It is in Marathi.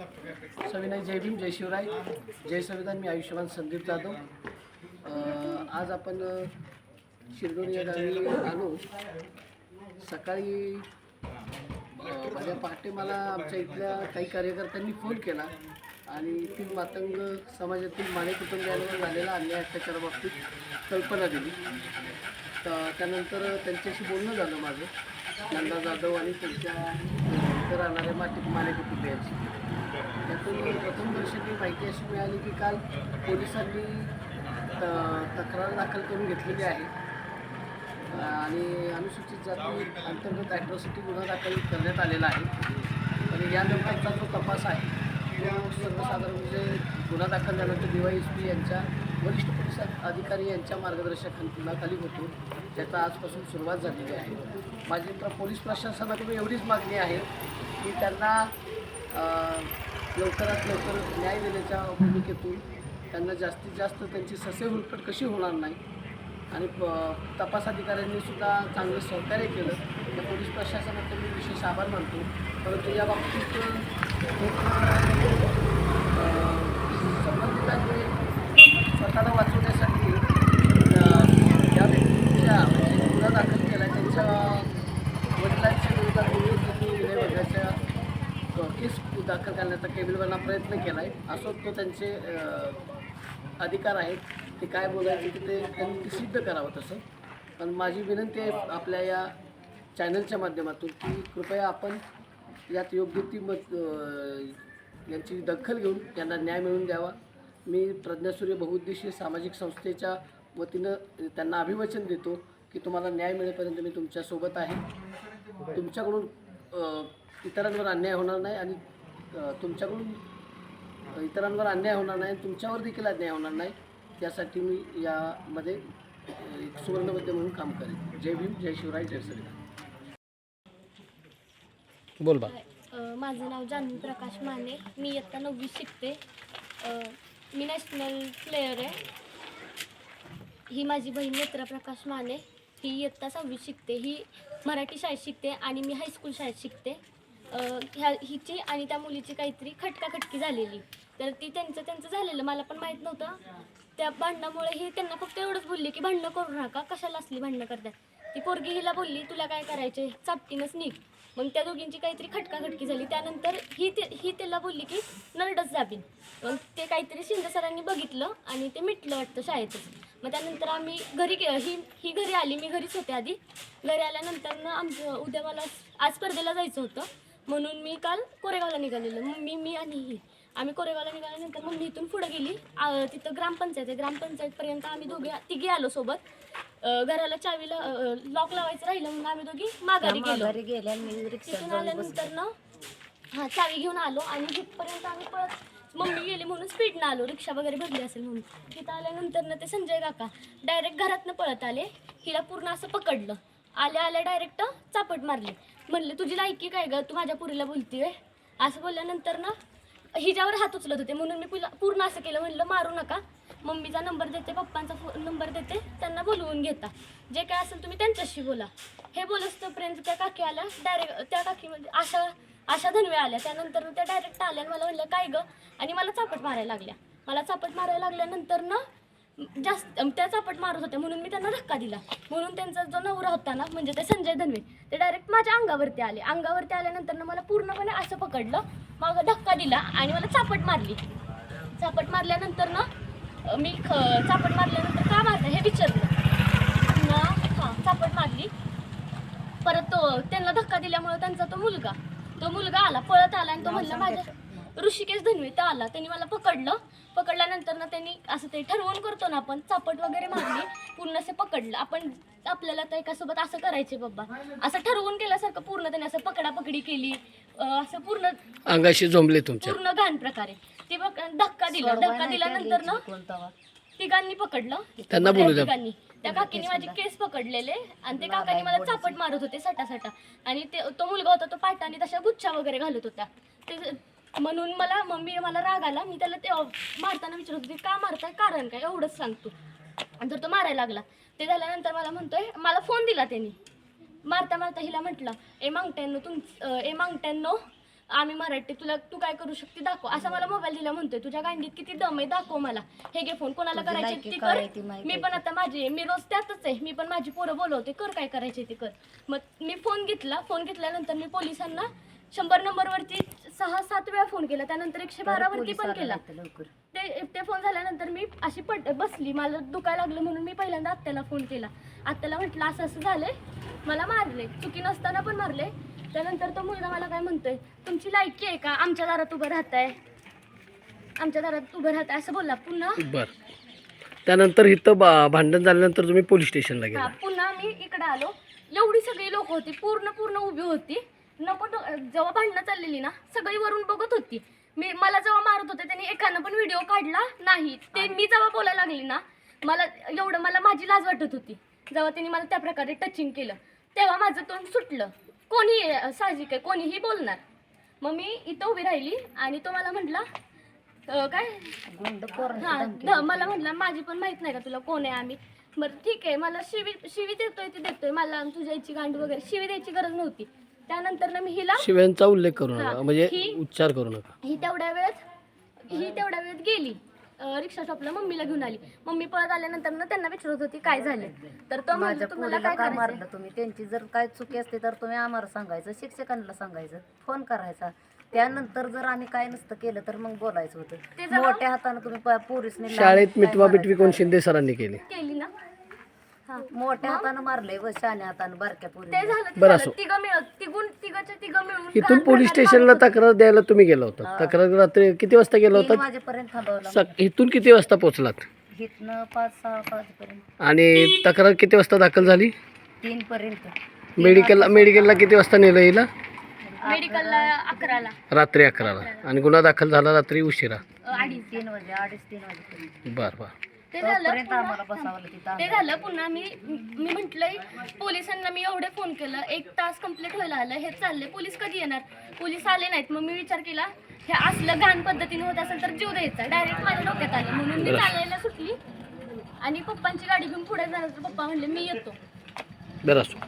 सविनय जय भीम जय शिवराय. जय संविधान मी आयुष्यमान संदीप जाधव. आज आपण शिरदोनी शिरडोन या गावी आलो. सकाळी माझ्या पहाटे मला आमच्या इथल्या काही कार्यकर्त्यांनी फोन केला आणि तीन मातंग समाजातील माने कुटुंबियांवर झालेला अन्याय अत्याचाराबाबतीत कल्पना दिली. तर त्यानंतर त्यांच्याशी बोलणं झालं माझं. नंदा जाधव आणि त्यांच्या इथं राहणाऱ्या माटी कुठे यायची त्यातून प्रथम दर्शनी माहिती अशी मिळाली की काल पोलिसांनी त- तक्रार दाखल करून घेतलेली आहे. आणि अनुसूचित जाती अंतर्गत ॲट्रॉसिटी गुन्हा दाखल करण्यात आलेला आहे. आणि यानंतरचा जो तपास आहे तो सर्वसाधारण म्हणजे गुन्हा दाखल झाल्यानंतर डी वाय एस पी यांच्या वरिष्ठ पोलीस अधिकारी यांच्या मार्गदर्शनाखाली होतो. त्याचा आजपासून सुरुवात झालेली आहे. माझी प्र पोलीस प्रशासनाकडून एवढीच मागणी आहे की त्यांना लवकरात लवकर न्याय देण्याच्या भूमिकेतून त्यांना जास्तीत जास्त त्यांची ससे हुलकट कशी होणार नाही आणि प- तपास अधिकाऱ्यांनी सुद्धा चांगलं सहकार्य केलं त्या पोलीस प्रशासनाचं मी विशेष आभार मानतो. परंतु या बाबतीत संबंधितांनी स्वतःला वाच अं, ज्या व्यक्तीच्या म्हणजे गुन्हा दाखल केला त्यांच्या वडिलांच्या विरोधात विरोधी विनय वर्गाच्या केस दाखल करण्याचा केबिलवाना प्रयत्न केला आहे असो तो त्यांचे अधिकार आहेत ते काय बोलायचे ते ते त्यांनी ते सिद्ध करावं तसं. पण माझी विनंती आहे आपल्या या चॅनलच्या माध्यमातून की कृपया आपण यात योग्य ती मत यांची दखल घेऊन यांना न्याय मिळवून द्यावा. मी प्रज्ञासूर्य बहुउद्देशीय सामाजिक संस्थेच्या वतीनं त्यांना अभिवचन देतो की तुम्हाला न्याय मिळेपर्यंत मी तुमच्यासोबत आहे. तुमच्याकडून इतरांवर अन्याय होणार नाही आणि तुमच्याकडून इतरांवर अन्याय होणार नाही आणि तुमच्यावर देखील अन्याय होणार नाही. त्यासाठी मी यामध्ये एक सुवर्णबद्ध म्हणून काम करेन. जय भीम जय शिवराय जय श्रीराम बोल बा. माझं नाव जान्हवी प्रकाश माने. मी इयत्ता नववी शिकते. मी नॅशनल प्लेयर आहे. ही माझी बहीण नेत्रा प्रकाश माने. ही इयत्ता सहावी शिकते. ही मराठी शाळेत शिकते आणि मी हायस्कूल शाळेत शिकते. ह्या हिची आणि त्या मुलीची काहीतरी खटकाखटकी झालेली. तर ती त्यांचं त्यांचं झालेलं. मला पण माहीत नव्हतं. त्या भांडणामुळे ही त्यांना फक्त एवढंच बोलली की भांडणं करू नका. कशाला असली भांडणं करतात? ती पोरगी हिला बोलली तुला काय करायचे चापटीनच निघ. मग त्या दोघींची काहीतरी खटकाखटकी झाली. त्यानंतर ही ते ही त्याला बोलली की नरडच जाबीन. मग ते काहीतरी शिंदे सरांनी बघितलं आणि ते मिटलं वाटतं शाळेतच. मग त्यानंतर आम्ही घरी गे ही ही घरी आली. मी घरीच होते आधी. घरी आल्यानंतर ना आमचं उद्या मला आज स्पर्धेला जायचं होतं. म्हणून मी काल कोरेगावला निघालेलो. मम्मी मी आणि ही. आम्ही कोरेगावला निघाल्यानंतर मम्मी इथून पुढे गेली. तिथं ग्रामपंचायत आहे. ग्रामपंचायतपर्यंत आम्ही दोघे तिघे आलो सोबत. घराला चावीला लॉक लावायचं राहिलं म्हणून आम्ही दोघी माघारी गेलो. तिथून आल्यानंतर ना हा चावी घेऊन आलो आणि तिथपर्यंत आम्ही पळत मम्मी गेली म्हणून स्पीडनं आलो. रिक्षा वगैरे भरली असेल म्हणून. तिथं आल्यानंतर ना ते संजय काका डायरेक्ट घरातनं पळत आले. हिला पूर्ण असं पकडलं. आल्या आल्या डायरेक्ट चापट मारली. म्हणले तुझी लायकी काय ग? तू माझ्या पुरीला बोलतीये. असं बोलल्यानंतर ना हिच्यावर हात उचलत होते. म्हणून मी पुला पूर्ण असं केलं. म्हणलं मारू नका. मम्मीचा नंबर देते पप्पांचा फो नंबर देते. त्यांना बोलवून घेता. जे काय असेल तुम्ही त्यांच्याशी बोला. हे बोलत तोपर्यंत त्या काकी आल्या. डायरेक्ट त्या काकीमध्ये आशा आशा धनवे आल्या. त्यानंतर त्या डायरेक्ट आल्या आणि मला म्हणलं काय गं? आणि मला चापट मारायला लागल्या. मला चापट मारायला लागल्यानंतर ना जास्त त्या चापट मारत होत्या म्हणून मी त्यांना धक्का दिला. म्हणून त्यांचा जो नवरा होता ना म्हणजे ते संजय धनवे ते डायरेक्ट माझ्या अंगावरती आले. अंगावरती आल्यानंतर ना मला पूर्णपणे असं पकडलं मग धक्का दिला आणि मला चापट मारली. चापट मारल्यानंतर ना मी ख चापट मारल्यानंतर का मारलं हे विचारलं. ना हां चापट मारली. परत तो त्यांना धक्का दिल्यामुळे त्यांचा तो मुलगा तो मुलगा आला पळत आला आणि तो म्हणला माझ्या ऋषिकेश धनवे तो आला. त्यांनी मला पकडलं. पकडल्यानंतर ना त्यांनी असं ते ठरवून करतो ना आपण चापट वगैरे मारली पूर्ण असं पकडलं. आपण आपल्याला तर एकासोबत असं करायचे बाबा. असं ठरवून केल्यासारखं पूर्ण त्यांनी असं पकडापकडी केली. अं, असं पूर्ण अंगाशी जमले तुमच्या पूर्ण घाण प्रकारे. ते बघ धक्का दिला. धक्का दिल्यानंतर ना तिघांनी पकडलं. त्यांना बोलू द्या. तिघांनी. त्या काकीने माझे केस पकडलेले आणि ते काकांनी मला चापट मारत होते सटा सटा आणि ते तो मुलगा होता तो पाटाने तशा गुच्छा वगैरे घालत होता. ते म्हणून मला मम्मी मला राग आला मी त्याला ते मारताना विचारत होते का मारताय? कारण काय? एवढंच सांगतो आणि तर तो मारायला लागला ते झाल्यानंतर मला म्हणतोय मला फोन दिला त्यांनी. मारता मारता हिला म्हटलं ए मांगट्यांनो तुम ए मांगट्यांनो आम्ही मराठी तुला तू काय करू शकते? दाखव. असा मला मोबाईल दिला म्हणतोय तुझ्या गांडीत किती दम आहे? दाखव मला. हे घे फोन कोणाला करायचे ती कर. मी पण आता माझी मी रोज त्यातच आहे. मी पण माझी पोरं बोलवते. कर काय करायचे ते कर. मग मी फोन घेतला फोन घेतल्यानंतर मी पोलिसांना शंभर नंबरवरती सहा सात वेळा फोन केला. त्यानंतर एकशे बारावरती पण केला. लवकर. ते ते फोन झाल्यानंतर मी अशी पड बसली. मला दुखायला लागलं म्हणून मी पहिल्यांदा आत्याला फोन केला. आत्याला म्हटलं असं असं झालंय. मला मारले. चुकी नसताना पण मारले. त्यानंतर तो मुलगा मला काय म्हणतोय तुमची लायकी आहे का? आमच्या दारात उभं राहताय. आमच्या दारात उभं राहताय. असं बोलला. पुन्हा त्यानंतर इथं बा भांडण झाल्यानंतर तुम्ही पोलीस स्टेशनला हा गेला. पुन्हा मी इकडे आलो. एवढी सगळी लोक होती. पूर्ण पूर्ण उभी होती. नको जेव्हा भांडणं चाललेली ना सगळी वरून बघत होती. मी मला जेव्हा मारत होते त्यांनी एकानं पण व्हिडिओ काढला नाही. ते मी जेव्हा बोलायला लागली ना मला एवढं मला माझी लाज वाटत होती. जेव्हा त्यांनी मला त्या प्रकारे टचिंग केलं तेव्हा माझं तोंड सुटलं. कोणी साहजिक आहे कोणीही बोलणार. मग मी इथं उभी राहिली आणि तो मला म्हटला काय? हा मला म्हटलं माझी पण माहीत नाही का तुला कोण आहे आम्ही? बरं ठीक आहे मला शिवी शिवी देतोय ते देतोय. मला तुझ्या इची गांड वगैरे शिवी द्यायची गरज नव्हती. त्यानंतर ना मी हिला शिव्यांचा उल्लेख करू हा. नका म्हणजे उच्चार करू नका. ही तेवढ्या वेळेत ही तेवढ्या वेळेत गेली. अं, रिक्षा शॉपला मम्मीला घेऊन आली. मम्मी पळत आल्यानंतर ना त्यांना विचारत होती काय झालं? तर तो माझ्या म्हणतो तुम्हाला पोरीला काय का मारलं तुम्ही? त्यांची जर काय चुकी असते तर तुम्ही आम्हाला सांगायचं शिक्षकांना सांगायचं फोन करायचा. त्यानंतर जर आम्ही काय नसतं केलं तर मग बोलायचं ते होतं मोठ्या हाताने तुम्ही प- पोरीसनी लहान शाळेत काय मारायचं बिटवी कोण? शिंदे सरांनी केली. केली ना. मोठ्या हाताने मारलंय व शान्या हाताने बारक्या ते पोरी झालं ते बरं झालं. असो. तिघं मिळत तिघून तिघच्या तिघं मिळून इथून घाण पोलीस प्रकारे स्टेशनला. तक्रार द्यायला तुम्ही गेला होता. तक्रार रात्री किती वाजता गेला तीन होता? वाजेपर्यंत थांबवलं. सक- इथून किती वाजता पोहोचलात? इथनं पाच सहा वाजेपर्यंत आणि तक्रार किती वाजता दाखल झाली? तीन पर्यंत. मेडिकलला मेडिकलला किती वाजता नेलं हिला? मेडिकलला अकराला. रात्री अकराला. आणि गुन्हा दाखल झाला रात्री उशिरा? अं, अडीच. तीन वाजे अडीच तीन वाजेपर्यंत. बर बर. ते झालं तोपर्यंत पुन्हा- आम्हाला बसावलं तिथं ते झालं पुन्हा मी मी म्हटलंय पोलिसांना मी एवढे फोन केलं एक तास कंप्लीट व्हायला आलं हे चालले पोलीस कधी येणार? पोलीस आले नाहीत मग मी विचार केला हे असलं घाण पद्धतीने होत असेल तर जीव द्यायचा. डायरेक्ट माझ्या डोक्यात आलं. म्हणून मी चालायला सुटली. आणि पप्पांची गाडी घेऊन पुढे जाणार तर पप्पा म्हणले मी येतो. बरं असो.